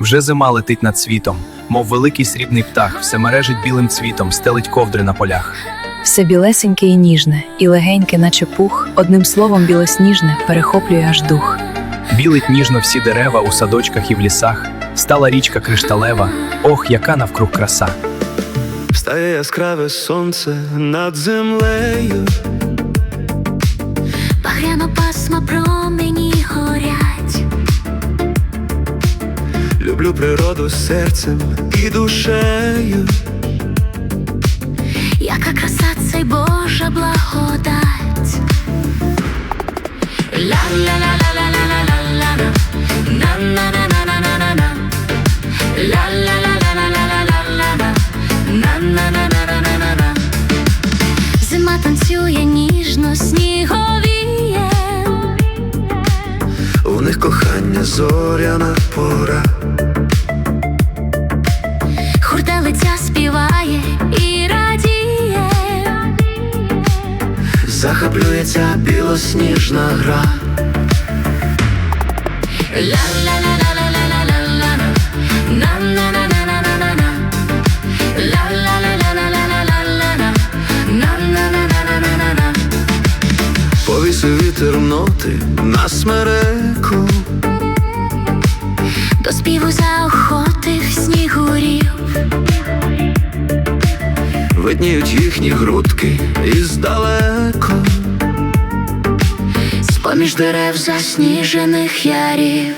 Вже зима летить над світом, мов великий срібний птах, все мережить білим цвітом, стелить ковдри на полях. Все білесеньке і ніжне, і легеньке, наче пух, одним словом білосніжне перехоплює аж дух. Білить ніжно всі дерева у садочках і в лісах. Стала річка кришталева, ох, яка навкруг краса. Встає яскраве сонце над землею. Багряно пасма промені природу серцем і душею. яка краса цей Божа благодать. Ла-ла-ла-ла-ла-ла-ла-ла-ла. На-на-на-на-на-на-на. Ла-ла-ла-ла-ла-ла-ла-ла. На-на-на-на-на-на-на. Зима танцює ніжно сніговіє. У них кохання зоряна пора. Захоплюється білосніжна гра. Повісив вітер ноти на смереку. До співу заохотив Видніють їхні грудки іздалеко. З-поміж дерев засніжених ярів.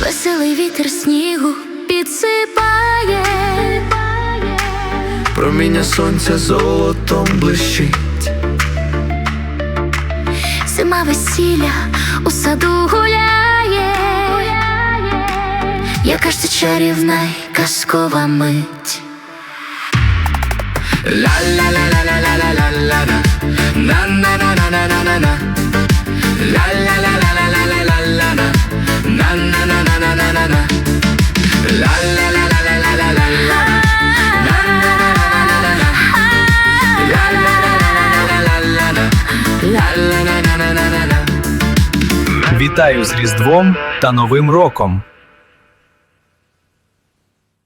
Веселий вітер снігу підсипає. Проміння сонця золотом блищить. Зима весілля у саду гуляє. Яка ж ти чарівна й казкова мить. Ла-ла-ла-ла-ла-ла-ла-ла-ла. На-на-на-на-на-на-на. Вітаю з Різдвом та Новим роком!